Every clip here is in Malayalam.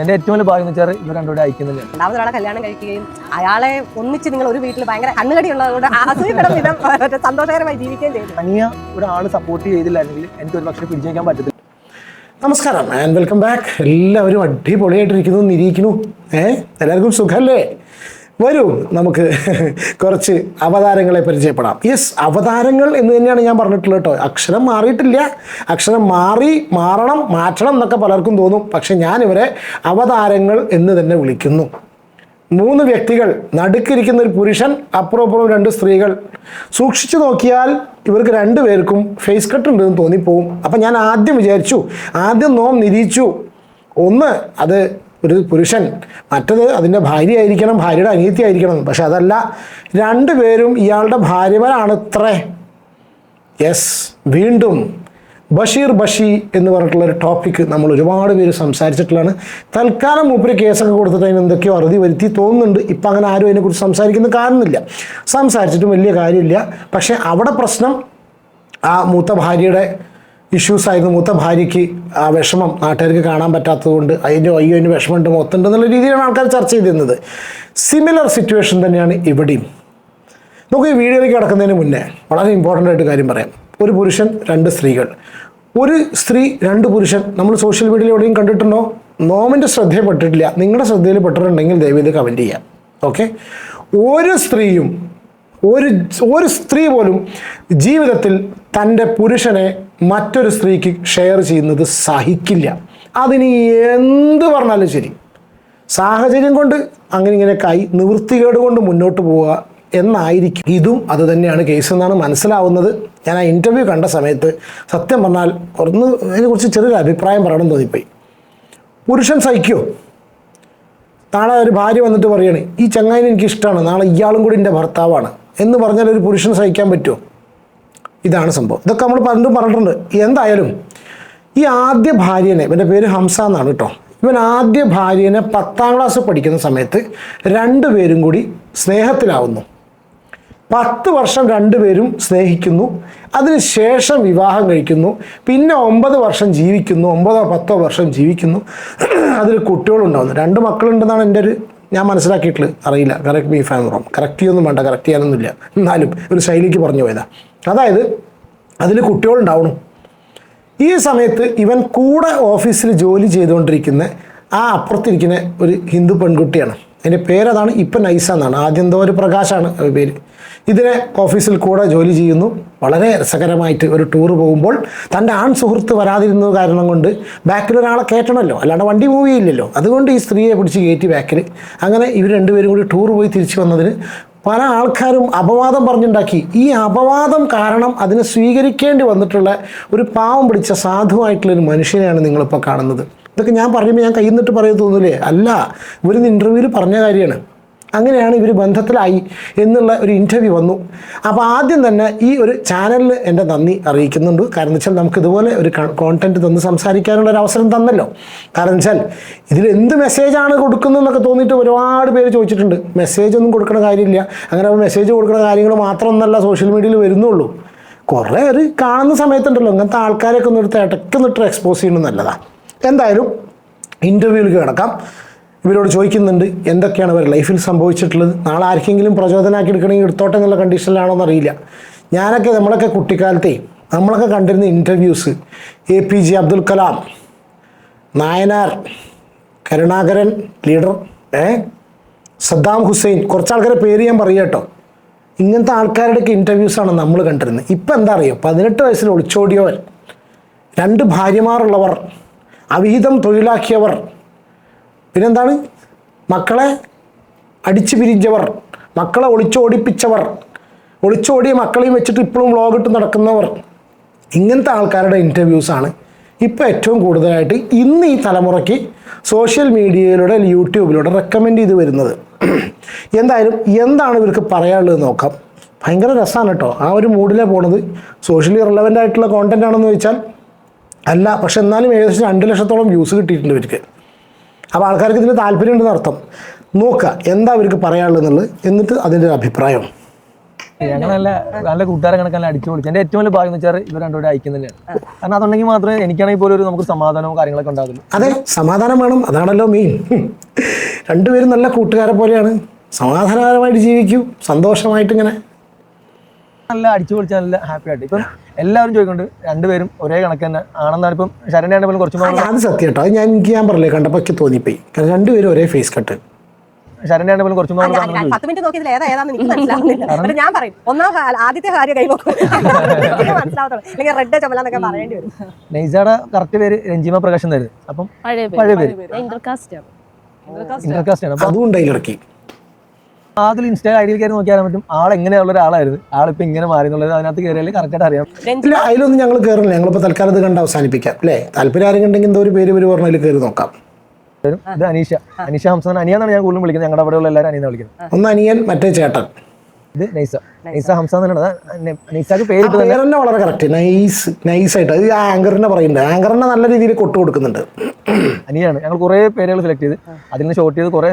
എന്റെ ഏറ്റവും വലിയ ഭാഗ്യം എന്ന് വെച്ചാൽ ഇവർ രണ്ടുകൂടെ അയക്കുന്നില്ല. രണ്ടാമത് ഒരാളെ കല്യാണം കഴിക്കുകയും അയാളെ ഒന്നിച്ച് നിങ്ങൾ ഒരു വീട്ടിൽ ഭയങ്കര കണ്ണുകടി ഉള്ളതുകൊണ്ട് വിധം സന്തോഷകരമായി ജീവിക്കുകയും ചെയ്തു. തനിയ ഒരാൾ സപ്പോർട്ട് ചെയ്തില്ലായിരുന്നെങ്കിൽ എനിക്ക് ഒരു പക്ഷേ പിടിച്ചു വയ്ക്കാൻ പറ്റത്തില്ല. നമസ്കാരം ആൻഡ് വെൽക്കം ബാക്ക് എല്ലാവരും അടിപൊളിയായിട്ടിരിക്കുന്നു നിരീക്കുന്നു ഏഹ് എല്ലാവർക്കും സുഖമല്ലേ വരൂ നമുക്ക് കുറച്ച് അവതാരങ്ങളെ പരിചയപ്പെടാം. യെസ് അവതാരങ്ങൾ എന്ന് തന്നെയാണ് ഞാൻ പറഞ്ഞിട്ടുള്ളത് കേട്ടോ. അക്ഷരം മാറിയിട്ടില്ല. അക്ഷരം മാറി മാറണം മാറ്റണം എന്നൊക്കെ പലർക്കും തോന്നും. പക്ഷെ ഞാനിവരെ അവതാരങ്ങൾ എന്ന് തന്നെ വിളിക്കുന്നു. മൂന്ന് വ്യക്തികൾ നടുക്കിരിക്കുന്ന ഒരു പുരുഷൻ അപ്പുറം അപ്പുറം രണ്ട് സ്ത്രീകൾ. സൂക്ഷിച്ചു നോക്കിയാൽ ഇവർക്ക് രണ്ടു പേർക്കും ഫേസ് കട്ട് ഉണ്ടെന്ന് തോന്നിപ്പോവും. അപ്പം ഞാൻ ആദ്യം വിചാരിച്ചു ആദ്യം നോം നിരീച്ചു. ഒന്ന് അത് ഒരു പുരുഷൻ മറ്റത് അതിന്റെ ഭാര്യ ആയിരിക്കണം ഭാര്യയുടെ അനിയത്തി ആയിരിക്കണം പക്ഷെ അതല്ല രണ്ടുപേരും ഇയാളുടെ ഭാര്യമാരാണ് ഇത്രേ യെസ് വീണ്ടും ബഷീർ ബഷി എന്ന് പറഞ്ഞിട്ടുള്ള ഒരു ടോപ്പിക്ക് നമ്മൾ ഒരുപാട് പേര് സംസാരിച്ചിട്ടുള്ളതാണ്. തൽക്കാലം മൂപ്പര് കേസൊക്കെ കൊടുത്തിട്ട് അതിന് എന്തൊക്കെയോ അറുതി വരുത്തി തോന്നുന്നുണ്ട്. ഇപ്പം അങ്ങനെ ആരും അതിനെക്കുറിച്ച് സംസാരിക്കുന്ന കാണുന്നില്ല സംസാരിച്ചിട്ടും വലിയ കാര്യമില്ല. പക്ഷേ അവിടെ പ്രശ്നം ആ മൂത്ത ഭാര്യയുടെ ഇഷ്യൂസ് ആയിരുന്നു. മൂത്ത ഭാര്യയ്ക്ക് ആ വിഷമം നാട്ടുകാർക്ക് കാണാൻ പറ്റാത്തത് കൊണ്ട് അതിന്റെ അയ്യോ അതിന് വിഷമമുണ്ട് മൊത്തമുണ്ട് എന്നുള്ള രീതിയിലാണ് ആൾക്കാർ ചർച്ച ചെയ്തിരുന്നത്. സിമിലർ സിറ്റുവേഷൻ തന്നെയാണ് ഇവിടെയും. നമുക്ക് ഈ വീഡിയോയിലേക്ക് കിടക്കുന്നതിന് മുന്നേ വളരെ ഇമ്പോർട്ടന്റ് ആയിട്ട് കാര്യം പറയാം. ഒരു പുരുഷൻ രണ്ട് സ്ത്രീകൾ. ഒരു സ്ത്രീ രണ്ട് പുരുഷൻ. നമ്മൾ സോഷ്യൽ മീഡിയയിൽ എവിടെയും കണ്ടിട്ടുണ്ടോ? നോമിന്റെ ശ്രദ്ധയിൽപ്പെട്ടിട്ടില്ല. നിങ്ങളുടെ ശ്രദ്ധയിൽ പെട്ടിട്ടുണ്ടെങ്കിൽ ദയവ് ഇത് കമന്റ് ചെയ്യാം. ഓക്കെ ഒരു സ്ത്രീയും ഒരു ഒരു സ്ത്രീ പോലും ജീവിതത്തിൽ തന്റെ പുരുഷനെ മറ്റൊരു സ്ത്രീക്ക് ഷെയർ ചെയ്യുന്നത് സഹിക്കില്ല. അതിന് എന്ത് പറഞ്ഞാലും ശരി. സാഹചര്യം കൊണ്ട് അങ്ങനെ ഇങ്ങനെ കൈ നിവൃത്തികേട് കൊണ്ട് മുന്നോട്ട് പോവുക എന്നായിരിക്കും. ഇതും അത് തന്നെയാണ് കേസ് എന്നാണ് മനസ്സിലാവുന്നത്. ഞാൻ ആ ഇന്റർവ്യൂ കണ്ട സമയത്ത് സത്യം പറഞ്ഞാൽ ഒന്ന് അതിനെക്കുറിച്ച് ചെറിയൊരു അഭിപ്രായം പറയണം തോന്നിപ്പോയി. പുരുഷൻ സഹിക്കോ? നാളെ ഒരു ഭാര്യ വന്നിട്ട് പറയണേ ഈ ചങ്ങായിനെ എനിക്ക് ഇഷ്ടമാണ് നാളെ ഇയാളും കൂടി എന്റെ ഭർത്താവാണ് എന്ന് പറഞ്ഞാൽ ഒരു പുരുഷൻ സഹിക്കാൻ പറ്റുമോ? ഇതാണ് സംഭവം. ഇതൊക്കെ നമ്മൾ പണ്ടും പറഞ്ഞിട്ടുണ്ട്. എന്തായാലും ഈ ആദ്യ ഭാര്യനെ ഇവന്റെ പേര് ഹംസ എന്നാണ് കേട്ടോ ഇവൻ ആദ്യ ഭാര്യനെ പത്താം ക്ലാസ് പഠിക്കുന്ന സമയത്ത് രണ്ടുപേരും കൂടി സ്നേഹത്തിലാവുന്നു. പത്ത് വർഷം രണ്ടുപേരും സ്നേഹിക്കുന്നു. അതിനുശേഷം വിവാഹം കഴിക്കുന്നു. പിന്നെ ഒമ്പത് വർഷം ജീവിക്കുന്നു. ഒമ്പതോ പത്തോ വർഷം ജീവിക്കുന്നു. അതിൽ കുട്ടികളുണ്ടാവുന്നു. രണ്ട് മക്കളുണ്ടെന്നാണ് എന്റെ ഒരു ഞാൻ മനസ്സിലാക്കിയിട്ടുള്ളത് അറിയില്ല. കറക്റ്റ് ബി ഫാം റോം കറക്റ്റ് ചെയ്യൊന്നും വേണ്ട. കറക്റ്റ് ചെയ്യാനൊന്നുമില്ല. എന്നാലും ഒരു ശൈലിക്ക് പറഞ്ഞു പോയതാ. അതായത് അതിൽ കുട്ടികളുണ്ടാവണം. ഈ സമയത്ത് ഇവൻ കൂടെ ഓഫീസിൽ ജോലി ചെയ്തുകൊണ്ടിരിക്കുന്ന ആ അപ്പുറത്തിരിക്കുന്ന ഒരു ഹിന്ദു പെൺകുട്ടിയാണ്. അതിന്റെ പേരതാണ് ഇപ്പം നൈസ എന്നാണ്. ആദ്യം എന്തോ ഒരു പ്രകാശാണ് പേര്. ഇതിനെ ഓഫീസിൽ കൂടെ ജോലി ചെയ്യുന്നു. വളരെ രസകരമായിട്ട് ഒരു ടൂർ പോകുമ്പോൾ തന്റെ ആൺ സുഹൃത്ത് വരാതിരുന്നത് കാരണം കൊണ്ട് ബാക്കിൽ ഒരാളെ കയറ്റണമല്ലോ. അല്ലാണ്ട് വണ്ടി മൂവ് ചെയ്യില്ലല്ലോ. അതുകൊണ്ട് ഈ സ്ത്രീയെ പിടിച്ച് കയറ്റി ബാക്കിൽ അങ്ങനെ ഇവർ രണ്ടുപേരും കൂടി ടൂർ പോയി തിരിച്ചു വന്നതിന് പല ആൾക്കാരും അപവാദം പറഞ്ഞുണ്ടാക്കി. ഈ അപവാദം കാരണം അതിനെ സ്വീകരിക്കേണ്ടി വന്നിട്ടുള്ള ഒരു പാവം പിടിച്ച സാധുവായിട്ടുള്ള ഒരു മനുഷ്യനെയാണ് നിങ്ങളിപ്പോൾ കാണുന്നത്. ഇതൊക്കെ ഞാൻ പറയുമ്പോൾ ഞാൻ കയ്യിൽ നിന്നിട്ട് പറയുന്നത് തോന്നില്ലേ അല്ല ഇവരിന്ന് ഇന്റർവ്യൂവിൽ പറഞ്ഞ കാര്യമാണ്. അങ്ങനെയാണ് ഇവർ ബന്ധത്തിലായി എന്നുള്ള ഒരു ഇന്റർവ്യൂ വന്നു. അപ്പോൾ ആദ്യം തന്നെ ഈ ഒരു ചാനലിന് എന്റെ നന്ദി അറിയിക്കുന്നുണ്ട്. കാരണം വെച്ചാൽ നമുക്ക് ഇതുപോലെ ഒരു കോണ്ടന്റ് തന്ന് സംസാരിക്കാനുള്ള ഒരു അവസരം തന്നല്ലോ. കാരണം വെച്ചാൽ ഇതിൽ എന്ത് മെസ്സേജാണ് കൊടുക്കുന്നതെന്നൊക്കെ തോന്നിയിട്ട് ഒരുപാട് പേര് ചോദിച്ചിട്ടുണ്ട്. മെസ്സേജ് ഒന്നും കൊടുക്കണ കാര്യമില്ല. അങ്ങനെ മെസ്സേജ് കൊടുക്കുന്ന കാര്യങ്ങൾ മാത്രമൊന്നല്ല സോഷ്യൽ മീഡിയയിൽ വരുന്നുള്ളൂ. കുറേ ഒരു കാണുന്ന സമയത്തുണ്ടല്ലോ. ഇങ്ങനത്തെ ആൾക്കാരൊക്കെ ഒന്ന് എടുത്ത് ഇടയ്ക്കൊന്നിട്ട് എക്സ്പോസ് ചെയ്യുന്നത് നല്ലതാണ് എന്തായാലും ഇന്റർവ്യൂവിൽ കിടക്കാം. ഇവരോട് ചോദിക്കുന്നുണ്ട് എന്തൊക്കെയാണ് അവർ ലൈഫിൽ സംഭവിച്ചിട്ടുള്ളത്? നാളെ ആർക്കെങ്കിലും പ്രചോദനമാക്കി എടുക്കണമെങ്കിൽ എടുത്തോട്ടെ എന്നുള്ള കണ്ടീഷനിലാണോ എന്നറിയില്ല. ഞാനൊക്കെ നമ്മളൊക്കെ കുട്ടിക്കാലത്തെ നമ്മളൊക്കെ കണ്ടിരുന്ന interviews A P J Abdul Kalam Nayanar Karunakaran leader ഏ? സദ്ദാം ഹുസൈൻ കുറച്ച് ആൾക്കാരെ പേര് ഞാൻ പറയാം കേട്ടോ. ഇങ്ങനത്തെ ആൾക്കാരുടെയൊക്കെ ഇന്റർവ്യൂസാണ് നമ്മൾ കണ്ടിരുന്നത്. ഇപ്പം എന്താ അറിയോ? പതിനെട്ട് വയസ്സിൽ ഒളിച്ചോടിയവർ രണ്ട് ഭാര്യമാരുള്ളവർ അവിഹിതം തൊഴിലാക്കിയവർ. പിന്നെന്താണ്? മക്കളെ അടിച്ചു പിരിഞ്ഞവർ മക്കളെ ഒളിച്ചോടിപ്പിച്ചവർ ഒളിച്ചോടിയ മക്കളെയും വെച്ചിട്ട് ഇപ്പോഴും വ്ളോഗിട്ട് നടക്കുന്നവർ. ഇങ്ങനത്തെ ആൾക്കാരുടെ ഇന്റർവ്യൂസാണ് ഇപ്പോൾ ഏറ്റവും കൂടുതലായിട്ട് ഇന്ന് ഈ തലമുറയ്ക്ക് സോഷ്യൽ മീഡിയയിലൂടെ യൂട്യൂബിലൂടെ റെക്കമെൻഡ് ചെയ്ത് വരുന്നത്. എന്തായാലും എന്താണ് ഇവർക്ക് പറയാനുള്ളത് നോക്കാം. ഭയങ്കര രസമാണ് കേട്ടോ. ആ ഒരു മൂഡിലേ പോണത്. സോഷ്യലി റിലവന്റ് ആയിട്ടുള്ള കോണ്ടന്റ് ആണെന്ന് ചോദിച്ചാൽ അല്ല പക്ഷെ എന്നാലും ഏകദേശം രണ്ട് ലക്ഷത്തോളം വ്യൂസ് കിട്ടിയിട്ടുണ്ട് ഇവർക്ക്. അപ്പോൾ ആൾക്കാർക്ക് ഇതിന് താല്പര്യമുണ്ടെന്ന് അർത്ഥം. നോക്കുക എന്താ അവർക്ക് പറയാനുള്ളത് എന്നുള്ളത് എന്നിട്ട് അതിന്റെ ഒരു അഭിപ്രായം. ഞങ്ങൾ നല്ല നല്ല കൂട്ടുകാരെ കണക്കാൻ അടിച്ചു പൊളിച്ചു എന്റെ ഏറ്റവും വലിയ ഭാഗ്യം എന്ന് വെച്ചാൽ ഇവർ രണ്ടുപേരും അയക്കുന്ന തന്നെയാണ്. കാരണം അതുണ്ടെങ്കിൽ മാത്രമേ എനിക്കാണെങ്കിൽ പോലും ഒരു നമുക്ക് സമാധാനവും കാര്യങ്ങളൊക്കെ ഉണ്ടാകുള്ളൂ അതെ സമാധാനം വേണം. അതാണല്ലോ മെയിൻ രണ്ടുപേരും നല്ല കൂട്ടുകാരെ പോലെയാണ്. സമാധാനപരമായിട്ട് ജീവിക്കൂ. സന്തോഷമായിട്ട് ഇങ്ങനെ. നല്ല അടിച്ചു പൊളിച്ചാൽ നല്ല ഹാപ്പി ആയിട്ട്. ഇപ്പം എല്ലാവരും ചോദിക്കുന്നുണ്ട്. രണ്ടുപേരും ഒരേ കണക്ക് തന്നെ. ആണെന്നാണ് ഇപ്പം ശരണ്യാണ് പോലും കുറച്ചും അത് സത്യം കേട്ടോ. ഞാൻ എനിക്ക് ഞാൻ പറഞ്ഞില്ലേ കണ്ടപ്പോൾ ഒക്കെ തോന്നിപ്പോയി. കാരണം രണ്ടുപേരും ഒരേ ഫേസ് കട്ട് ശരണ്യാണ് പോലും കുറച്ച് പത്ത് മിനിറ്റ് നോക്കിയതിൽ ഏതാ ഏതാന്ന് എനിക്ക് മനസ്സിലാവുന്നില്ല. ഞാൻ പറയും ഒന്നാം ആദ്യത്തെ കാര്യം കൈ റെഡ് റെഡ് ചുമലാന്നൊക്കെ പറയേണ്ടി വരും. നൈസയുടെ കറക്റ്റ് പേര് രഞ്ജിമ പ്രകാശ് എന്നായിരുന്നു അപ്പം പഴയ പഴയ പേര്. ഇന്റർകാസ്റ്റ് ആണ്. ഇന്റർകാസ്റ്റ് ആണ്. അപ്പം അതും ഉണ്ടായിലിറക്കി അതിൽ ഇൻസ്റ്റാ ഐഡിയിൽ കയറി നോക്കിയാൽ പറ്റും. ആൾ എങ്ങനെയുള്ള ഒരാളായിരുന്നു. ആളിപ്പോ ഇങ്ങനെ മാറി എന്നുള്ളത് അതിനകത്ത് കറക്റ്റ് കറക്റ്റായിട്ട് അറിയാം. ഇല്ല അതിലൊന്നും ഞങ്ങൾ കയറില്ല ഞങ്ങളിപ്പോൾ തൽക്കാലം ഇത് കണ്ട് അവസാനിപ്പിക്കാം അല്ലേ? താല്പര്യം ആരെങ്കിലും ഉണ്ടെങ്കിൽ എന്തോ ഒരു പേര് പേര് പറഞ്ഞതിൽ കയറി നോക്കാം. ഇത് അനീഷ. അനീഷ ഹംസൻ അനിയാന്നാണ് ഞാൻ കൂടുതലും വിളിക്കുന്നത്. ഞങ്ങളുടെ അവിടെയുള്ള എല്ലാവരും അനിയെന്ന് വിളിക്കുന്നത്. ഒന്ന് അനിയൻ മറ്റേ ചേട്ടൻ. ഇത് നൈസ. നൈസ ഹംസ നൈസാക്ക് പേരിട്ട് തന്നെ വളരെ കറക്റ്റ് നൈസ് നൈസായിട്ട് അത് ആ ആങ്കറിനെ പറയുന്നുണ്ട്. ആങ്കറിനെ നല്ല രീതിയിൽ കൊട്ടു കൊടുക്കുന്നുണ്ട്. അനിയാണ്. ഞങ്ങൾ കുറേ പേരുകൾ സെലക്ട് ചെയ്ത് അതിൽ നിന്ന് ഷോർട്ട് ചെയ്ത് കുറേ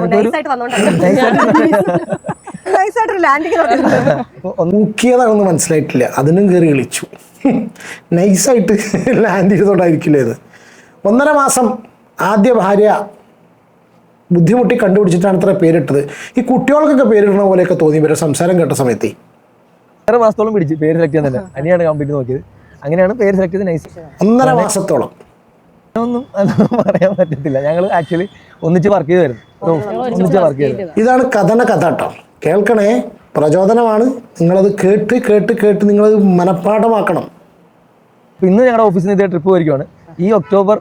ഊക്കിയതാണെന്ന് മനസ്സിലായിട്ടില്ല. അതിനും കയറി കളിച്ചു. നൈസായിട്ട് ലാൻഡ് ചെയ്തോണ്ടായിരിക്കില്ലേ ഇത്. ഒന്നര മാസം ആദ്യ ഭാര്യ ബുദ്ധിമുട്ടി കണ്ടുപിടിച്ചിട്ടാണ് ഇത്ര പേരിട്ടത്. ഈ കുട്ടികൾക്കൊക്കെ പേരിടുന്ന പോലെയൊക്കെ തോന്നി ഇവരുടെ സംസാരം കേട്ട സമയത്ത്. വേറെ മാസത്തോളം പിടിച്ച് പേര് സെലക്ട് ചെയ്യാൻ തന്നെ അനിയാണ് കമ്പനി നോക്കിയത്. അങ്ങനെയാണ് പേര് സെലക്ട് ചെയ്ത് നൈസ് ഒന്നര മാസത്തോളം. ഒന്നും പറയാൻ പറ്റത്തില്ല. ഞങ്ങൾ ആക്ച്വലി ഒന്നിച്ച് വർക്ക് ചെയ്തായിരുന്നു. ഒന്നിച്ച് വർക്ക് ചെയ്തത് ഇതാണ് കഥന കഥ കേട്ടോ. കേൾക്കണേ? പ്രചോദനമാണ്. നിങ്ങളത് കേട്ട് കേട്ട് കേട്ട് നിങ്ങളത് മനഃപ്പാഠമാക്കണം. ഇന്ന് ഞങ്ങളുടെ ഓഫീസിൽ നിന്ന് ഇതേ ട്രിപ്പ് പോയിരിക്കുവാണ്. ഈ ഒക്ടോബർ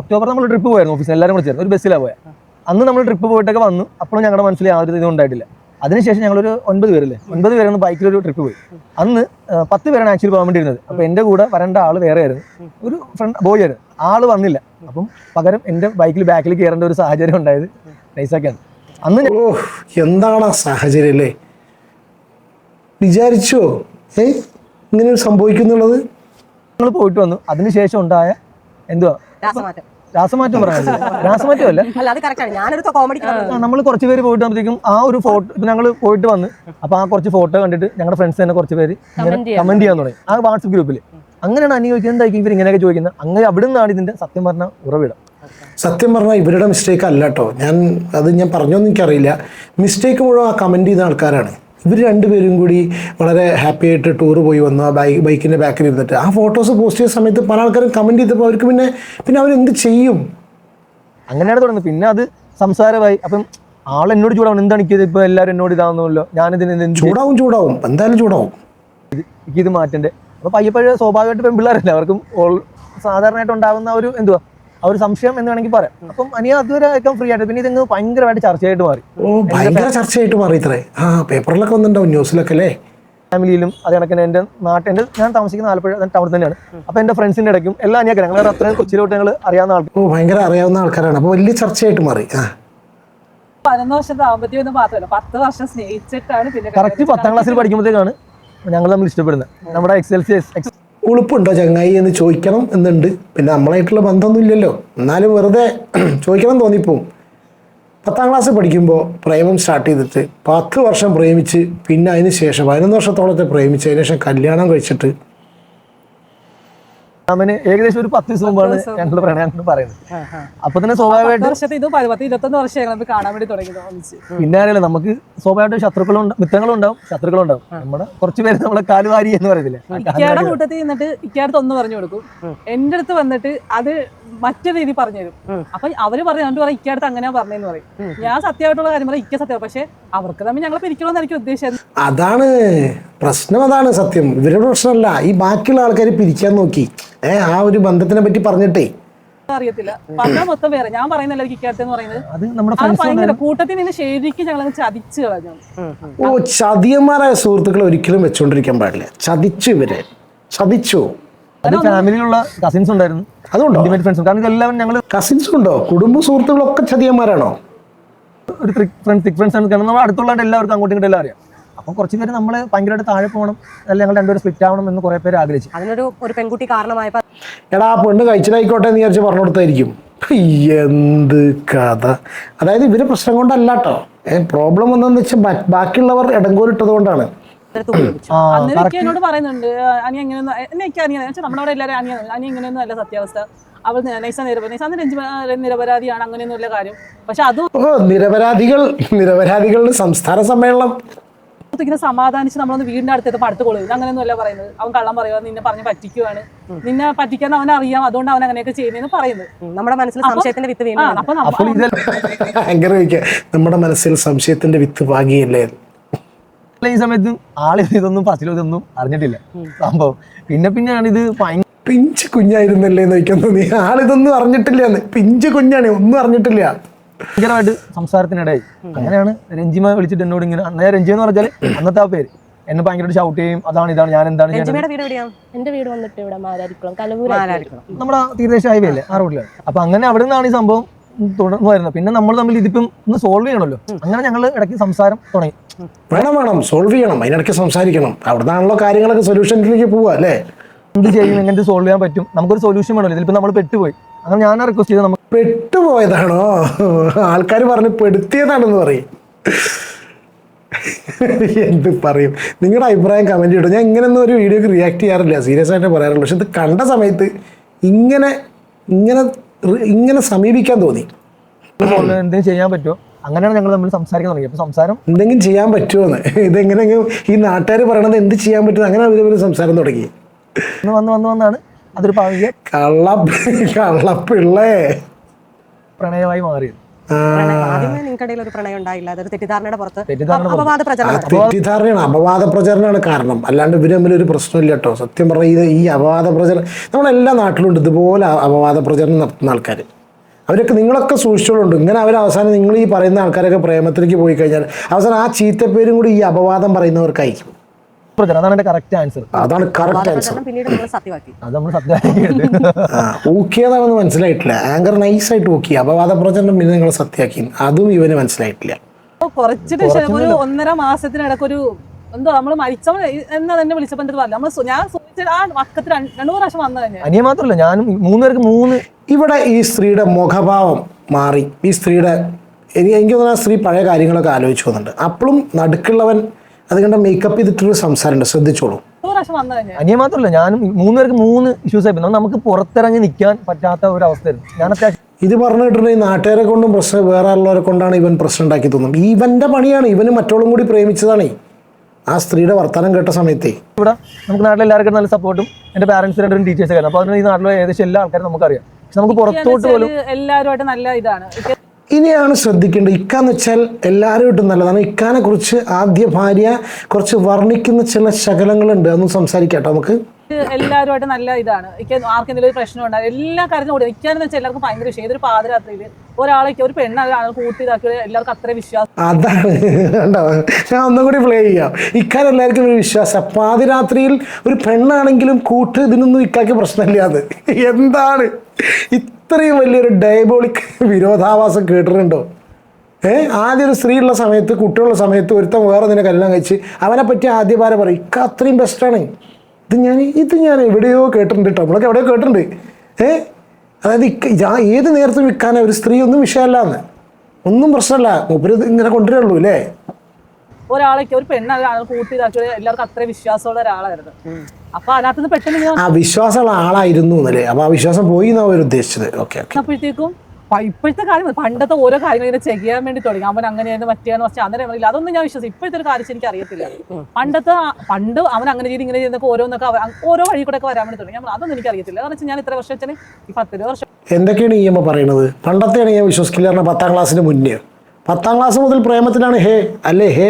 ഒക്ടോബർ നമ്മൾ ട്രിപ്പ് പോയായിരുന്നു ഓഫീസിൽ എല്ലാവരും കൂടെ ചേർന്ന് ഒരു ബസ്സിലാണ് പോയത് അന്ന് നമ്മൾ ട്രിപ്പ് പോയിട്ടൊക്കെ വന്നു. അപ്പോഴും ഞങ്ങളുടെ മനസ്സിൽ യാതൊരു ഇതും ഉണ്ടായിട്ടില്ല. അതിനുശേഷം ഞങ്ങളൊരു ഒൻപത് പേരല്ലേ? ഒൻപത് ബൈക്കിൽ ഒരു ട്രിപ്പ് പോയി. അന്ന് പത്ത് പേരാണ് ആക്ച്വലി പോകാൻ വേണ്ടിയിരുന്നത് അപ്പൊ അപ്പോൾ എന്റെ കൂടെ വരേണ്ട ആൾ വേറെ ആയിരുന്നു. ഒരു ഫ്രണ്ട് ബോയ് ആയിരുന്നു. ആൾ വന്നില്ല. അപ്പം പകരം എന്റെ ബൈക്കിൽ ബാക്കിൽ കയറേണ്ട ഒരു സാഹചര്യം ഉണ്ടായത് നൈസാക്കാണ് അന്ന് ഓ എന്താണ് ആ സാഹചര്യം അല്ലേ? വിചാരിച്ചോ? ഏ? ഇങ്ങനെ സംഭവിക്കുന്നുള്ളത്? ഞങ്ങൾ പോയിട്ട് വന്നു. അതിനുശേഷം ഉണ്ടായ എന്തുവാ? രാസമാറ്റം രാസമാറ്റം പറയാനില്ല രാസമാറ്റമല്ല. അല്ല അത് കറക്റ്റാണ് ഞാനൊരു കോമഡിക്ക് നമ്മൾ കുറച്ച് പേര് പോയിട്ട് ആ ഒരു ഫോട്ടോ ഇപ്പൊ ഞങ്ങൾ പോയിട്ട് വന്ന് അപ്പൊ ആ കുറച്ച് ഫോട്ടോ കണ്ടിട്ട് ഞങ്ങളുടെ ഫ്രണ്ട്സ് തന്നെ കുറച്ച് പേര് കമന്റ് ചെയ്യാൻ തുടങ്ങി. ആ വാട്സപ്പ് ഗ്രൂപ്പിൽ അങ്ങനെയാണ് അനി ചോദിക്കുന്നത് എന്തായിരിക്കും ഇവർ ഇങ്ങനെയൊക്കെ ചോദിക്കുന്നത്? അങ്ങനെ അവിടെ നിന്നാണ് ഇതിന്റെ സത്യം പറഞ്ഞ ഉറവിടം. സത്യം പറഞ്ഞാൽ ഇവരുടെ മിസ്റ്റേക്ക് അല്ല കേട്ടോ ഞാൻ അത് ഞാൻ പറഞ്ഞോന്ന് എനിക്കറിയില്ല. മിസ്റ്റേക്ക് മുഴുവൻ ആ കമന്റ് ചെയ്ത ആൾക്കാരാണ്. ഇവർ രണ്ടുപേരും കൂടി വളരെ ഹാപ്പി ആയിട്ട് ടൂർ പോയി വന്നു ആ ബൈ ബൈക്കിന്റെ ബാക്കിൽ ഇരുന്നിട്ട്. ആ ഫോട്ടോസ് പോസ്റ്റ് ചെയ്ത സമയത്ത് പല ആൾക്കാരും കമന്റ് ചെയ്തപ്പോൾ അവർക്ക് പിന്നെ പിന്നെ അവരെന്ത് ചെയ്യും? അങ്ങനെയാണ് തുടങ്ങുന്നത്. പിന്നെ അത് സംസാരമായി. അപ്പം ആൾ എന്നോട് ചൂടാവും. എന്താണ് എനിക്കിത് ഇപ്പോൾ എല്ലാവരും എന്നോട് ഇതാവുന്നല്ലോ ഞാനിതിന്? ചൂടാവും ചൂടാവും. എന്തായാലും ചൂടാവും. എനിക്കിത് ഇത് മാറ്റണ്ടേ? അപ്പോൾ പയ്യപ്പഴ സ്വാഭാവികമായിട്ട് പെൺപിള്ളേരല്ലേ? അവർക്കും ഓൾ സാധാരണയായിട്ട് ഉണ്ടാകുന്ന ഒരു എന്തുവാ? ആ ഒരു സംശയം എന്ന് വേണമെങ്കിൽ പറയാം. അപ്പം അനിയ അതുവരെ ഏറ്റവും ഫ്രീ ആയിട്ട് പിന്നെ ഇതങ്ങ് ഭയങ്കരമായിട്ട് ചർച്ചയായിട്ട് മാറി. ഓ ഭയങ്കര ചർച്ചയായിട്ട് മാറി ഇത്രേ. ആ പേപ്പറിലൊക്കെ വന്നിട്ടുണ്ടാവും ന്യൂസിലൊക്കെ അല്ലേ? ഫാമിലിയിലും അത് കണക്കിന് എന്റെ നാട്ടിൽ എന്റെ ഞാൻ താമസിക്കുന്ന ആലപ്പുഴ ടൗണിൽ തന്നെയാണ്. അപ്പോൾ എന്റെ ഫ്രണ്ട്സിന്റെ ഇടയ്ക്കും എല്ലാ അനിയൊക്കെ ഞങ്ങൾ അത്രയും കൊച്ചിയിലോട്ട് ഞങ്ങൾ അറിയാവുന്ന ആൾക്കാർ ഓ ഭയങ്കര അറിയാവുന്ന ആൾക്കാരാണ്. അപ്പോൾ വലിയ ചർച്ചയായിട്ട് മാറി. ആ. പതിനൊന്ന് വർഷം ദാമ്പത്യം എന്ന് മാത്രമല്ല പത്ത് വർഷം സ്നേഹിച്ചിട്ടാണ് പിന്നെ കറക്റ്റ് പത്താം ക്ലാസ്സിൽ പഠിക്കുമ്പോഴത്തേക്കാണ് ഞങ്ങൾ തമ്മിൽ ഇഷ്ടപ്പെടുന്നത്. നമ്മുടെ എക്സ് എൽ സി എക്സ് ഉളുപ്പുണ്ടോ ചങ്ങായി എന്ന് ചോദിക്കണം എന്നുണ്ട്. പിന്നെ നമ്മളായിട്ടുള്ള ബന്ധമൊന്നും ഇല്ലല്ലോ എന്നാലും വെറുതെ ചോദിക്കണം തോന്നിപ്പോവും. പത്താം ക്ലാസ് പഠിക്കുമ്പോൾ പ്രേമം സ്റ്റാർട്ട് ചെയ്തിട്ട് പത്ത് വർഷം പ്രേമിച്ച് പിന്നെ അതിന് ശേഷം പതിനൊന്ന് വർഷത്തോളത്തെ പ്രേമിച്ച് അതിനുശേഷം കല്യാണം കഴിച്ചിട്ട് അവന് ഏകദേശം ഒരു പത്ത് ദിവസം മുമ്പാണ് ഞങ്ങൾ പ്രണയം പറയുന്നത്. അപ്പൊ തന്നെ സ്വാഭാവികമായിട്ട് പിന്നെ അറിയില്ല നമുക്ക് സ്വാഭാവികമായിട്ട് ശത്രുക്കളും മിത്രങ്ങളും ഉണ്ടാവും ശത്രുക്കളും ഉണ്ടാവും നമ്മുടെ കുറച്ച് പേര് നമ്മളെ കാലുവാരി എന്ന് പറയുന്നില്ല ആ ഇക്കയുടെ കൂട്ടത്തിൽ നിന്നിട്ട് ഇക്കടുത്ത് ഒന്ന് പറഞ്ഞു കൊടുക്കും. എന്റെ അടുത്ത് വന്നിട്ട് അത് മറ്റൊരു രീതി പറഞ്ഞു തരും അപ്പൊ അവർ പറഞ്ഞു എന്നിട്ട് പറയും ഇക്കടുത്ത് അങ്ങനെയാ പറഞ്ഞെന്ന് പറയും. ഞാൻ സത്യമായിട്ടുള്ള കാര്യം പറയും ഇക്ക സത്യം പക്ഷെ അവർക്ക് തമ്മിൽ ഞങ്ങൾ പിരിക്കണമെന്നായിരിക്കും ഉദ്ദേശം. അതാണ് പ്രശ്നം അതാണ് സത്യം. ഇവരുടെ പ്രശ്നമല്ല ഈ ബാക്കിയുള്ള ആൾക്കാർ പിരിക്കാൻ നോക്കി. ഏ ആ ഒരു ബന്ധത്തിനെ പറ്റി പറഞ്ഞിട്ടേ. അറിയത്തില്ല. മൊത്തം വേറെ. ഞാൻ പറയുന്നില്ല എന്ന് പറയുന്നത്. കൂട്ടത്തിൽ നിന്ന് ശരിക്കും ഞങ്ങൾ ചതിച്ചു കളഞ്ഞു. ഓ ചതിയന്മാരായ സുഹൃത്തുക്കളെ ഒരിക്കലും വെച്ചോണ്ടിരിക്കാൻ പാടില്ല. ചതിച്ചു ഇവരെ. ചതിച്ചു. അത് ഫാമിലിയിലുള്ള കസിൻസ് ഉണ്ടായിരുന്നു. അതുകൊണ്ടോ ഇന്റിമേറ്റ് ഫ്രണ്ട്സ് കാരണം എല്ലാവരും ഞങ്ങൾ കസിൻസ് ഉണ്ടോ? കുടുംബ സുഹൃത്തുക്കളൊക്കെ ചതിയന്മാരാണോ? ഒരു ഫ്രണ്ട്സ് തിക് ഫ്രണ്ട്സ് ആണ്. കാരണം നമ്മൾ അടുത്തുള്ള എല്ലാവർക്കും അങ്ങോട്ടും ഇങ്ങോട്ടും എല്ലാം അറിയാം. അപ്പോൾ കുറച്ച് പേര് നമ്മൾ ഭയങ്കരമായിട്ട് താഴെ പോകണം. അല്ലെങ്കിൽ ഞങ്ങൾ രണ്ടുപേരും സ്പ്ലിറ്റ് ആവണം എന്ന് കുറേ പേര് ആഗ്രഹിച്ചു. അതിനൊരു ഒരു പെൺകുട്ടി കാരണമായപ്പോ എടാ ആ പെണ്ണ് കഴിച്ചിലായിക്കോട്ടെ എന്ന് വിചാരിച്ച് പറഞ്ഞു കൊടുത്തായിരിക്കും എന്ത് കഥ. അതായത് ഇവർ പ്രശ്നം കൊണ്ടല്ല കേട്ടോ പ്രോബ്ലം എന്താണെന്ന് വെച്ചാൽ ബാക്കിയുള്ളവർ ഇടങ്കോലിട്ടത് കൊണ്ടാണ് അടുത്തടുത്ത് ഉപയോഗിച്ചു. അന്നേരം എന്നോട് പറയുന്നുണ്ട് അനി എങ്ങനെയൊന്നും എന്നെ എനിക്ക് അനിയാണ് നമ്മുടെ അവിടെ എല്ലാവരും അനിയാണ് അനി എങ്ങനെയൊന്നും അല്ല സത്യാവസ്ഥ. അവൾ നൈസ നിരപരാധി നൈസ അന്ന് രഞ്ജി നിരപരാധിയാണ് അങ്ങനെയൊന്നുമില്ല കാര്യം. പക്ഷെ അത് നിരപരാധികൾ നിരപരാധികളുടെ സംസ്ഥാന സമ്മേളനം. ഇങ്ങനെ സമാധാനിച്ച് നമ്മളൊന്ന് വീടിന്റെ അടുത്തെത്തപ്പോൾ അടുത്ത് കൊള്ളും. അങ്ങനെയൊന്നുമല്ല പറയുന്നത്. അവൻ കള്ളം പറയുക നിന്നെ പറഞ്ഞ് പറ്റിക്കുവാണ്. നിന്നെ പറ്റിക്കാൻ അവൻ അറിയാം. അതുകൊണ്ട് അവൻ അങ്ങനെയൊക്കെ ചെയ്യുന്നതെന്ന് പറയുന്നത് നമ്മുടെ മനസ്സിൽ സംശയത്തിന്റെ വിത്ത് വീണ് നമ്മുടെ മനസ്സിൽ സംശയത്തിന്റെ വിത്ത് പാകിയല്ലേ ഈ സമയത്ത് ആൾ ഇതൊന്നും ഫസ്റ്റിലും ഇതൊന്നും അറിഞ്ഞിട്ടില്ല. സംഭവം. പിന്നെ പിന്നെയാണ് ഇത് പിഞ്ച് കുഞ്ഞായിരുന്നല്ലേ എന്ന് ചോദിക്കുന്നത് നീ. ആളിതൊന്നും അറിഞ്ഞിട്ടില്ല എന്ന് പിഞ്ച് കുഞ്ഞാണ്. ഒന്നും അറിഞ്ഞിട്ടില്ല. ഭയങ്കരമായിട്ട് സംസാരത്തിനിടയായി. അങ്ങനെയാണ് രഞ്ജിമ വിളിച്ചിട്ട് എന്നോട് ഇങ്ങനെ അന്നേ രഞ്ജിമ എന്ന് പറഞ്ഞാൽ അന്നത്തെ ആ പേര്. എന്നെ ഭയങ്കരമായിട്ട് ഷൗട്ട് ചെയ്യും. അതാണ് ഇതാണ് ഞാൻ എന്താണ് എന്റെ വീട് വന്നിട്ട് ഇവിടെ നമ്മുടെ തീരദേശ ഹൈവേ അല്ലേ? ആ റോഡിലാണ് അപ്പൊ അങ്ങനെ അവിടെ നിന്നാണ് ഈ സംഭവം തുടർന്ന് വരുന്നത് പിന്നെ നമ്മൾ തമ്മിൽ ഇതിപ്പം ഒന്ന് സോൾവ് ചെയ്യണമല്ലോ. അങ്ങനെ ഞങ്ങൾ ഇടയ്ക്ക് സംസാരം തുടങ്ങി. വേണം വേണം സോൾവ് ചെയ്യണം. അതിനിടയ്ക്ക് സംസാരിക്കണം. അവിടുന്നാണല്ലോ കാര്യങ്ങളൊക്കെ സൊല്യൂഷനിലേക്ക് പോവുക അല്ലേ? എന്ത് ചെയ്യും? എങ്ങനെ സോൾവ് ചെയ്യാൻ പറ്റും? നമുക്കൊരു സൊല്യൂഷൻ വേണമല്ലോ. ഇതിലിപ്പോൾ നമ്മൾ പെട്ടുപോയി. അങ്ങനെ ഞാൻ റിക്വസ്റ്റ് ചെയ്ത് നമുക്ക് പെട്ടുപോയതാണോ? ആൾക്കാർ പറഞ്ഞ് പെടുത്തിയതാണെന്ന് പറയും. എന്ത് പറയും? നിങ്ങളുടെ അഭിപ്രായം കമന്റ് ചെയ്തു ഞാൻ ഇങ്ങനെയൊന്നും ഒരു വീഡിയോക്ക് റിയാക്ട് ചെയ്യാറില്ല. സീരിയസ് ആയിട്ട് പറയാറുള്ളൂ. പക്ഷെ ഇത് കണ്ട സമയത്ത് ഇങ്ങനെ ഇങ്ങനെ ഇങ്ങനെ സമീപിക്കാൻ തോന്നി. എന്തെങ്കിലും ചെയ്യാൻ പറ്റുമോ അങ്ങനെയാണ് ഞങ്ങൾ തമ്മിൽ സംസാരിക്കാൻ തുടങ്ങി അപ്പോൾ സംസാരം എന്തെങ്കിലും ചെയ്യാൻ പറ്റുമോന്ന് ഇതെങ്ങനെയെങ്കിലും ഈ നാട്ടുകാർ പറയണത് എന്ത് ചെയ്യാൻ പറ്റും? അങ്ങനെ അവർ സംസാരം തുടങ്ങി. വന്ന് വന്ന് വന്ന് വന്നാണ് അതൊരു പാവിക കള്ള കള്ളപ്പിള്ളേ. പ്രണയമായി മാറിയത്. ആദ്യമേ നിങ്ങൾക്കിടയിൽ ഒരു പ്രണയം ഉണ്ടായില്ല. അതൊരു തെറ്റിദ്ധാരണയുടെ പുറത്ത്. അപവാദ പ്രചരണം തെറ്റിദ്ധാരണയാണ്. അപവാദ പ്രചരണമാണ് കാരണം. അല്ലാണ്ട് ഇവർ തമ്മിൽ ഒരു പ്രശ്നമില്ല കേട്ടോ. സത്യം പറഞ്ഞാൽ ഇത് ഈ അപവാദ പ്രചരണം നമ്മളെല്ലാ നാട്ടിലുണ്ട് ഇതുപോലെ അപവാദ പ്രചരണം നടത്തുന്ന ആൾക്കാർ അവരൊക്കെ നിങ്ങളൊക്കെ സൂക്ഷിച്ചോളുണ്ട്. ഇങ്ങനെ അവർ അവസാനം നിങ്ങൾ ഈ പറയുന്ന ആൾക്കാരൊക്കെ പ്രേമത്തിലേക്ക് പോയി കഴിഞ്ഞാൽ അവസാനം ആ ചീത്തപ്പേരും കൂടി ഈ അപവാദം പറയുന്നവർക്കായിരിക്കും. പ്രചരണം. അതാണ് കറക്റ്റ് ആൻസർ അതാണ് കറക്റ്റ് ആൻസർ അത് നമ്മൾ സത്യമാക്കിയത് ഊക്കിയതാണെന്ന് മനസ്സിലായിട്ടില്ല. ആങ്കർ നൈസ് ആയിട്ട് ഊക്കി. അപവാദ പ്രചരണം പിന്നെ നിങ്ങൾ സത്യമാക്കി അതും ഇവന് മനസ്സിലായിട്ടില്ല. കുറച്ചിട്ട് ഒരു ഒന്നര മാസത്തിനിടയ്ക്ക് ഒരു എന്തോ നമ്മൾ മരിച്ചവൾ എന്നാ തന്നെ വിളിച്ചപ്പോ നമ്മൾ ഞാൻ ചോദിച്ചത് ആ വക്കത്ത് രണ്ട് പ്രാവശ്യം വന്നു തന്നെ അനിയ മാത്രമല്ല ഞാനും മൂന്ന് പേർക്ക് മൂന്ന് ഇവിടെ ഈ സ്ത്രീയുടെ മുഖഭാവം മാറി. ഈ സ്ത്രീയുടെ എനിക്ക് എനിക്ക് തോന്നുന്നു ആ സ്ത്രീ പഴയ കാര്യങ്ങളൊക്കെ ആലോചിച്ച് പോകുന്നുണ്ട്. അപ്പോഴും നടുക്കുള്ളവൻ അത് കണ്ട മേക്കപ്പ് ചെയ്തിട്ടൊരു സംസാരമുണ്ട് ശ്രദ്ധിച്ചോളൂ. അനിയ മാത്രമല്ല ഞാനും മൂന്ന് പേർക്ക് മൂന്ന് ഇഷ്യൂസ് ആയിരുന്നു നമുക്ക് പുറത്തിറങ്ങി നിൽക്കാൻ പറ്റാത്ത ഒരു അവസ്ഥയായിരുന്നു ഞാൻ അത്യാവശ്യം ഇത് പറഞ്ഞിട്ടുണ്ടെങ്കിൽ നാട്ടുകാരെ കൊണ്ടും പ്രശ്നം വേറെ ഉള്ളവരെ കൊണ്ടാണ് ഇവൻ പ്രശ്നം ഉണ്ടാക്കി തോന്നുന്നത്. ഇവന്റെ പണിയാണ് ഇവന് മറ്റോളും കൂടി പ്രേമിച്ചതാണേ. ആ സ്ത്രീയുടെ വർത്തമാനം കേട്ട സമയത്തേ. ഇവിടെ നമുക്ക് നാട്ടിലെ എല്ലാവർക്കും നല്ല സപ്പോർട്ടും എന്റെ പാരൻസ് രണ്ടും ടീച്ചേഴ്സ് ആയിരുന്നു. അപ്പോൾ അതിന് ഈ നാട്ടിലെ ഏകദേശം എല്ലാ ആൾക്കാരും നമുക്കറിയാം. പക്ഷെ നമുക്ക് പുറത്തോട്ട് പോലും എല്ലാവരുമായിട്ട് നല്ല ഇതാണ്. ഇനിയാണ് ശ്രദ്ധിക്കേണ്ടത്. ഇക്കാന്ന് വെച്ചാൽ എല്ലാവരുമായിട്ടും നല്ലതാണ്. ഇക്കാനെ കുറിച്ച് ആദ്യ ഭാര്യ കുറച്ച് വർണിക്കുന്ന ചില ശകലങ്ങളുണ്ട്. അതൊന്നും സംസാരിക്കാം നമുക്ക്. എല്ലാവരുമായിട്ട് നല്ല ഇതാണ്. എനിക്ക് ആർക്കെന്തെങ്കിലും ഒരു പ്രശ്നം ഉണ്ടാകും എല്ലാ കാര്യത്തിനും കൂടി നിൽക്കാനെന്ന് വെച്ചാൽ എല്ലാവർക്കും ഭയങ്കര വിഷയം. ഏതൊരു പാതിരാത്രിയിൽ ഒരാളെ ഒരു പെണ്ണാണ് കൂട്ടിയതാക്കി എല്ലാവർക്കും അത്ര വിശ്വാസം. അതാണ്. ഞാൻ ഒന്നും കൂടി പ്ലേ ചെയ്യാം. ഇക്കാരം എല്ലാവർക്കും ഒരു വിശ്വാസം. പാതിരാത്രിയിൽ ഒരു പെണ്ണാണെങ്കിലും കൂട്ട് ഇതിനൊന്നും ഇക്കാക്ക് പ്രശ്നമില്ല അത്. എന്താണ്? ഇത്രയും വലിയൊരു ഡയബോളിക് വിരോധാഭാസം കേട്ടിട്ടുണ്ടോ? ഏ? ആദ്യം ഒരു സ്ത്രീ ഉള്ള സമയത്ത് കുട്ടികളുള്ള സമയത്ത് ഒരുത്തം വേറെ നിന്നെ കല്യാണം കഴിച്ച് അവനെ പറ്റി ആദ്യ ഭാര പറയും. ഇക്ക അത്രയും ബെസ്റ്റാണ് ഇത് ഞാൻ ഇത് ഞാൻ എവിടെയോ കേട്ടിട്ടുണ്ട് കേട്ടോ നമ്മളൊക്കെ എവിടെയോ കേട്ടിട്ടുണ്ട്. ഏ? അതായത് ഞാൻ ഏത് നേരത്തും വിൽക്കാനേ ഒരു സ്ത്രീ ഒന്നും വിഷയമല്ല എന്ന് ഒന്നും പ്രശ്നമല്ല. മൂപ്പര് ഇങ്ങനെ കൊണ്ടുവരുള്ളൂ അല്ലേ? ഒരാളേക്ക് ഒരു പെണ്ണ് കൂട്ടി എല്ലാവർക്കും അത്ര വിശ്വാസമുള്ള ഒരാളായിരുന്നു. അപ്പൊ അതിനകത്ത് പെട്ടെന്ന് ആ വിശ്വാസമുള്ള ആളായിരുന്നു എന്നല്ലേ? അപ്പൊ ആ വിശ്വാസം പോയി എന്നാ അവർ ഉദ്ദേശിച്ചത്? ഓക്കെ പ- ഇപ്പോഴത്തെ കാര്യം പണ്ടത്തെ ഓരോ കാര്യങ്ങൾ ഇങ്ങനെ ചെയ്യാൻ വേണ്ടി തുടങ്ങി. അവൻ അങ്ങനെയായിരുന്നു മറ്റേന്ന് പക്ഷെ അന്നേരം അതൊന്നും ഞാൻ വിശ്വസിക്കും ഇപ്പോഴത്തെ ഒരു കാര്യം എനിക്ക് അറിയത്തില്ല. പണ്ടത്തെ പണ്ട് അവൻ അങ്ങനെ ചെയ്ത് ഇങ്ങനെ ചെയ്യുന്നൊക്കെ ഓരോന്നൊക്കെ ഓരോ വഴി കൂടെ ഒക്കെ വരാൻ വേണ്ടി തുടങ്ങി. ഞാൻ അതൊന്നും എനിക്ക് അറിയത്തില്ല. കാരണം വെച്ചാൽ ഞാൻ ഇത്ര വർഷം വെച്ചാൽ ഈ പത്തിരുപത് വർഷം എന്തൊക്കെയാണ് ഈ അമ്മ പറയുന്നത്? പണ്ടത്തെയാണ് ഞാൻ വിശ്വസിക്കില്ല പറഞ്ഞ പത്താം ക്ലാസ്സിന് മുന്നേ. പത്താം ക്ലാസ് മുതൽ പ്രേമത്തിലാണ് ഹേ അല്ലേ ഹേ?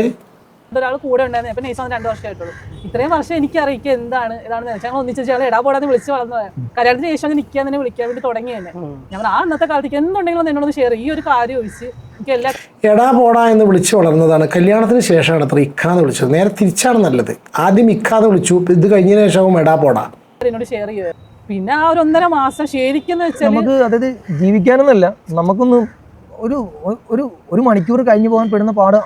ഒരാൾ കൂടെ ഉണ്ടായിരുന്നു. ഇപ്പൊ നൈസ് രണ്ട് വർഷമായിട്ടുള്ളൂ ഇത്രയും വർഷം എനിക്ക് അറിയിക്കുക എന്താണ് ഇതാണെന്ന് വെച്ചാൽ ഞങ്ങൾ ഒന്നിച്ച് ഞങ്ങൾ ഇടാ പോടാന്ന് വിളിച്ച് വളർന്നു കല്യാണത്തിന് ശേഷം നിൽക്കാൻ തന്നെ വിളിക്കാൻ വേണ്ടി തുടങ്ങി തന്നെ. ഞങ്ങൾ ആ അന്നത്തെ കാലത്തേക്ക് എന്തുണ്ടെങ്കിലും ഒന്ന് എന്നോട് ഷെയർ ഈ ഒരു കാര്യം ഒഴിച്ച് എനിക്ക് എല്ലാ എടാ പോടാ എന്ന് വിളിച്ചു വളർന്നതാണ്. കല്യാണത്തിന് ശേഷമാണ് അത്ര ഇക്കാന്ന് വിളിച്ചത്. നേരെ തിരിച്ചാണ് നല്ലത്. ആദ്യം ഇക്കാന്ന് വിളിച്ചു. ഇത് കഴിഞ്ഞതിന് ശേഷവും എടാ പോടാ. എന്നോട് ഷെയർ ചെയ്യുക പിന്നെ ആ ഒരു ഒന്നര മാസം ശരിക്കും വെച്ചാൽ നമുക്ക് അതായത് ജീവിക്കാനൊന്നല്ല നമുക്കൊന്ന് ഒരു ഒരു ഒരു മണിക്കൂർ കഴിഞ്ഞു പോകാൻ പെടുന്ന പാട്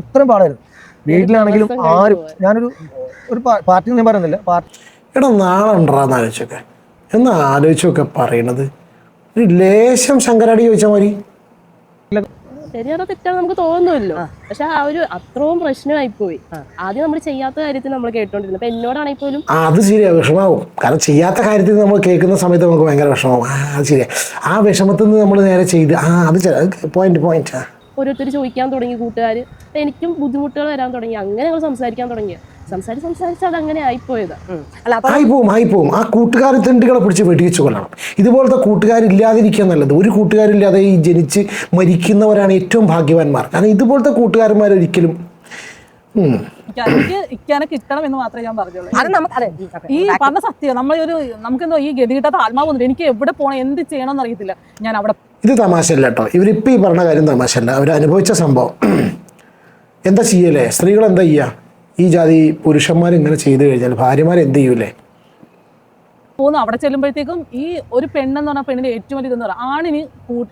ഇത്രയും പാടായിരുന്നു. വീട്ടിലാണെങ്കിലും ആരും ഞാനൊരു ഒരു പാർട്ടി ഞാൻ പറയുന്നില്ല. പാർട്ടി എടാ നാളെ ഉണ്ടാന്ന് ആലോചിച്ചൊക്കെ. എന്നാ ആലോചിച്ചൊക്കെ പറയണത്? ഒരു ലേശം ശങ്കരാടി ചോദിച്ചാൽ മതി. ശരിയാണോ തെറ്റാണോ നമുക്ക് തോന്നുമല്ലോ പക്ഷെ ആ ഒരു അത്രയും പ്രശ്നമായി പോയി ആദ്യം നമ്മൾ ചെയ്യാത്ത കാര്യത്തിൽ നമ്മൾ കേട്ടോണ്ടിരുന്നു അപ്പൊ എന്നോടാണെങ്കിൽ പോലും ആ അത് ശരിയാ വിഷമാവും. കാരണം ചെയ്യാത്ത കാര്യത്തിൽ നമ്മൾ കേൾക്കുന്ന സമയത്ത് നമുക്ക് ഭയങ്കര വിഷമാവും. ആ അത് ശരിയാ. ആ വിഷമത്തിൽ നിന്ന് നമ്മൾ നേരെ ചെയ്ത് ആ അത് പോയിന്റ് പോയിന്റ് ആ. ഓരോരുത്തർ ചോദിക്കാൻ തുടങ്ങി കൂട്ടുകാർ. എനിക്കും ബുദ്ധിമുട്ടുകൾ വരാൻ തുടങ്ങി. അങ്ങനെ ഞങ്ങൾ സംസാരിക്കാൻ തുടങ്ങി. സംസാരിച്ച് സംസാരിച്ച് അത് അങ്ങനെ ആയിപ്പോയതാ. അല്ല ആയി പോവും ആയി പോവും. ആ കൂട്ടുകാർ തെണ്ടുകളെ പിടിച്ച് വെടിവെച്ച് കൊല്ലണം? ഇതുപോലത്തെ കൂട്ടുകാരില്ലാതിരിക്കുക നല്ലത്. ഒരു കൂട്ടുകാരില്ലാതെ ഈ ജനിച്ച് മരിക്കുന്നവരാണ് ഏറ്റവും ഭാഗ്യവാന്മാർ. കാരണം ഇതുപോലത്തെ കൂട്ടുകാരന്മാർ ഒരിക്കലും ഇക്കാനെ കിട്ടണം എന്ന് മാത്രമേ ഞാൻ പറഞ്ഞുള്ളൂ. അത് നമുക്ക് അതെ ഈ പറഞ്ഞ സത്യം നമ്മൾ ഒരു നമുക്കെന്തോ ഈ ഗതി കിട്ടാത്ത ആത്മാവ് എനിക്ക് എവിടെ പോകണം എന്ത് ചെയ്യണം അറിയത്തില്ല ഞാൻ അവിടെ ഇത് തമാശയല്ല കേട്ടോ. ഇവരിപ്പോൾ ഈ പറഞ്ഞ കാര്യം തമാശയല്ല. അവർ അനുഭവിച്ച സംഭവം. എന്താ ചെയ്യലേ? സ്ത്രീകൾ എന്താ ചെയ്യുക ഈ ജാതി പുരുഷന്മാർ ഇങ്ങനെ ചെയ്തു കഴിഞ്ഞാൽ ഭാര്യമാർ എന്ത് ചെയ്യൂലേ? പോകുന്നു. അവിടെ ചെല്ലുമ്പോഴത്തേക്കും ഈ ഒരു പെണ്ണെന്ന് പറഞ്ഞാൽ പെണ്ണിന്റെ ഏറ്റവും വലിയ ഇതെന്ന് പറയാം. ആണിന് കൂട്ട്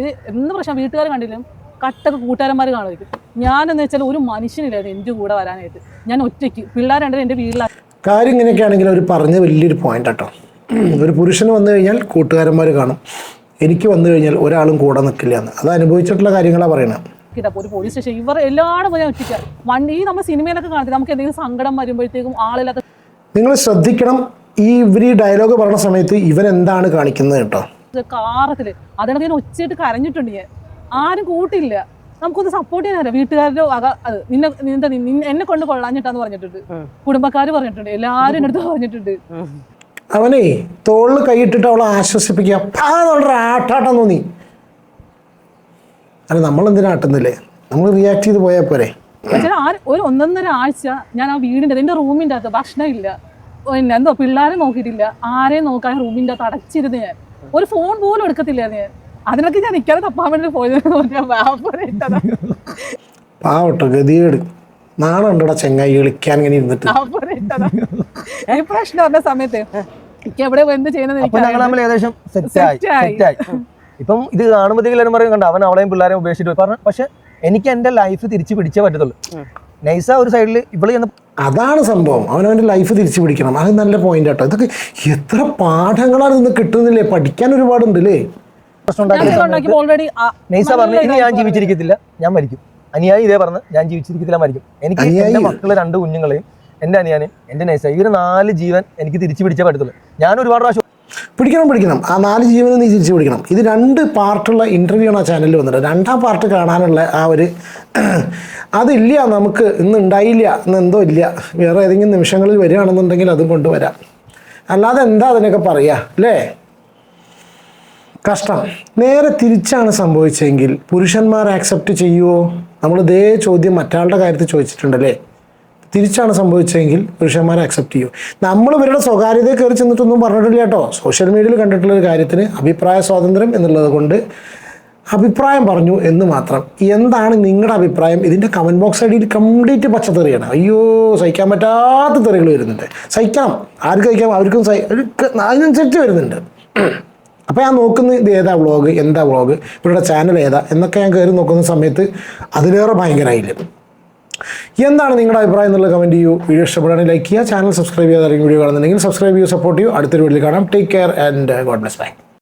ഇത് എന്ത് പ്രശ്നം? വീട്ടുകാർ കണ്ടില്ലും? കട്ടൊക്കെ കൂട്ടുകാരന്മാർ കാണുമായിരിക്കും. ഞാനെന്ന് വെച്ചാൽ ഒരു മനുഷ്യനില്ലായിരുന്നു എന്റെ കൂടെ വരാനായിട്ട്. ഞാൻ ഒറ്റയ്ക്ക്. പിള്ളേർ രണ്ടുപേരും എന്റെ വീട്ടിലാണ് കാര്യം ഇങ്ങനെയൊക്കെ ആണെങ്കിൽ അവർ പറഞ്ഞ വലിയൊരു പോയിന്റ് കേട്ടോ ഒരു പുരുഷന് വന്നു കഴിഞ്ഞാൽ കൂട്ടുകാരന്മാർ കാണും. എനിക്ക് വന്നു കഴിഞ്ഞാൽ ഒരാളും കൂടെ നിൽക്കില്ല എന്ന്. അത് അനുഭവിച്ചിട്ടുള്ള കാര്യങ്ങളാണ് പറയുന്നത് കിട്ടാ ഒരു പോലീസ് സ്റ്റേഷൻ ഇവർ എല്ലാവരും പോയി ഒറ്റയ്ക്ക് വണ്ടി ഈ നമ്മൾ സിനിമയിലൊക്കെ കാണത്തില്ല? നമുക്ക് എന്തെങ്കിലും സങ്കടം വരുമ്പോഴത്തേക്കും ആളില്ലാത്ത നിങ്ങൾ ശ്രദ്ധിക്കണം ഈ ഇവർ ഈ ഡയലോഗ് പറഞ്ഞ സമയത്ത് ഇവൻ എന്താണ് കാണിക്കുന്നത് കേട്ടോ? കാറത്തിൽ. അതിനൊക്കെ ഞാൻ ഒച്ചയായിട്ട് കരഞ്ഞിട്ടുണ്ട് ഞാൻ. ആരും കൂട്ടില്ല. നമുക്കൊന്ന് സപ്പോർട്ട് ചെയ്യാനല്ല വീട്ടുകാരുടെ വക അത് നിന്നെ നിന്റെ നിന്നെ- എന്നെ കൊണ്ട് കൊള്ളാഞ്ഞിട്ടാന്ന് പറഞ്ഞിട്ടുണ്ട്. കുടുംബക്കാർ പറഞ്ഞിട്ടുണ്ട്. എല്ലാവരും എന്റെ അടുത്ത് പറഞ്ഞിട്ടുണ്ട്. അവനെ തോളിൽ കൈയിട്ടിട്ട് അവളെ ആശ്വസിപ്പിക്കുക. പാടുള്ള ആട്ടാട്ടം തോന്നി. അല്ല നമ്മൾ എന്തിനാ ആട്ടുന്നില്ലേ? നമ്മൾ റിയാക്ട് ചെയ്ത് പോയാൽ പോരെ. ഒരു ഒന്നൊന്നര ആഴ്ച ഞാൻ ആ വീടിന്റെ എന്റെ റൂമിന്റെ അകത്ത് ഭക്ഷണം ഇല്ല. പിന്നെ എന്തോ പിള്ളേരെ നോക്കിയിട്ടില്ല. ആരെയും നോക്കാൻ റൂമിന്റെ അകത്ത് അടച്ചിരുന്ന് ഞാൻ. ഒരു ഫോൺ പോലും എടുക്കത്തില്ല ഞാൻ. അതിനൊക്കെ ഞാൻ നിൽക്കാതെ തപ്പാൻ വേണ്ടി പോയത്. പാവട്ടോ ഗതികേട്. നാളെ ഉണ്ടോടാ ചെങ്ങായി കളിക്കാൻ ഇങ്ങനെ ഇരുന്നിട്ട്? പ്രശ്നം പറഞ്ഞ സമയത്ത് എനിക്ക് എവിടെ എന്ത് ഏകദേശം സെറ്റായി ഇപ്പം ഇത് കാണുമ്പോഴത്തേക്കും എല്ലാവരും പറയും കണ്ടോ അവൻ അവളെയും പിള്ളേരെയും ഉപേക്ഷിച്ചിട്ട് പോയി. പറഞ്ഞു പക്ഷെ എനിക്ക് എന്റെ ലൈഫ് തിരിച്ചു പിടിച്ചേ പറ്റത്തുള്ളൂ. നൈസ ഒരു സൈഡിൽ ഇവൾ ചെന്ന് അതാണ് സംഭവം. അവൻ അവനവന്റെ ലൈഫ് തിരിച്ചു പിടിക്കണം. അത് നല്ല പോയിന്റ് ആട്ടോ. ഇതൊക്കെ എത്ര പാഠങ്ങളാണ് ഇന്ന് കിട്ടുന്നില്ലേ? പഠിക്കാൻ ഒരുപാടുണ്ട് അല്ലേ പ്രശ്നം ഉണ്ടാക്കി ഓൾറെഡി നൈസ പറഞ്ഞു ഇനി ഞാൻ ജീവിച്ചിരിക്കത്തില്ല. ഞാൻ മരിക്കും. അനിയായി ഇതേ പറഞ്ഞു ഞാൻ ജീവിച്ചിരിക്കത്തില്ല മരിക്കും. എനിക്ക് എന്റെ മക്കൾ രണ്ട് കുഞ്ഞുങ്ങളെയും എന്റെ അനിയാന് എന്റെ നൈസ ഒരു നാല് ജീവൻ എനിക്ക് തിരിച്ചു പിടിച്ചേ പറ്റത്തുള്ളൂ. ഞാൻ ഒരുപാട് പ്രാവശ്യം പിടിക്കണം പിടിക്കണം. ആ നാല് ജീവനും നീ തിരിച്ചു പിടിക്കണം. ഇത് രണ്ട് പാർട്ടുള്ള ഇന്റർവ്യൂ ആണ് ആ ചാനലിൽ വന്നിട്ട് രണ്ടാം പാർട്ട് കാണാനുള്ള ആ ഒരു അതില്ല നമുക്ക്. ഇന്ന് ഉണ്ടായില്ല. ഇന്ന് എന്തോ ഇല്ല. വേറെ ഏതെങ്കിലും നിമിഷങ്ങളിൽ വരികയാണെന്നുണ്ടെങ്കിൽ അതും കൊണ്ടുവരാം. അല്ലാതെ എന്താ അതിനൊക്കെ പറയുക അല്ലേ? കഷ്ടം. നേരെ തിരിച്ചാണ് സംഭവിച്ചെങ്കിൽ പുരുഷന്മാർ ആക്സെപ്റ്റ് ചെയ്യുമോ നമ്മൾ ഇതേ ചോദ്യം മറ്റാളുടെ കാര്യത്തിൽ ചോദിച്ചിട്ടുണ്ടല്ലേ? തിരിച്ചാണ് സംഭവിച്ചതെങ്കിൽ പുരുഷന്മാർ അക്സെപ്റ്റ് ചെയ്യും. നമ്മൾ ഇവരുടെ സ്വകാര്യതയെ കയറി ചെന്നിട്ടൊന്നും പറഞ്ഞിട്ടില്ല കേട്ടോ. സോഷ്യൽ മീഡിയയിൽ കണ്ടിട്ടുള്ള ഒരു കാര്യത്തിന് അഭിപ്രായ സ്വാതന്ത്ര്യം എന്നുള്ളത് കൊണ്ട് അഭിപ്രായം പറഞ്ഞു എന്ന് മാത്രം. എന്താണ് നിങ്ങളുടെ അഭിപ്രായം? ഇതിന്റെ കമന്റ് ബോക്സ് ഐഡിയിൽ കംപ്ലീറ്റ് പച്ചത്തെറിയാണ്. അയ്യോ സഹിക്കാൻ പറ്റാത്ത തെറികൾ വരുന്നുണ്ട്. സഹിക്കാം. ആർക്ക് സഹിക്കാം? അവർക്കും സഹി അതിനനുസരിച്ച് വരുന്നുണ്ട്. അപ്പോൾ ഞാൻ നോക്കുന്ന ഇത് ഏതാ വ്ളോഗ് എന്താ വ്ളോഗ് ഇവരുടെ ചാനൽ ഏതാ? എന്നൊക്കെ ഞാൻ കയറി നോക്കുന്ന സമയത്ത് അതിലേറെ ഭയങ്കരമായില്ല എന്താണ് നിങ്ങളുടെ അഭിപ്രായം എന്നുള്ള കമന്റ് ചെയ്യൂ. വീഡിയോ ഇഷ്ടപ്പെടുകയാണെങ്കിൽ ലൈക്ക് ചെയ്യുക. ചാനൽ സബ്സ്ക്രൈബ് ചെയ്യാതെ വീഡിയോ കാണുന്നുണ്ടെങ്കിൽ സബ്സ്ക്രൈബ് ചെയ്യൂ സപ്പോർട്ട് ചെയ്യൂ. അടുത്തൊരു വീഡിയോയിൽ കാണാം. Take care and God bless bye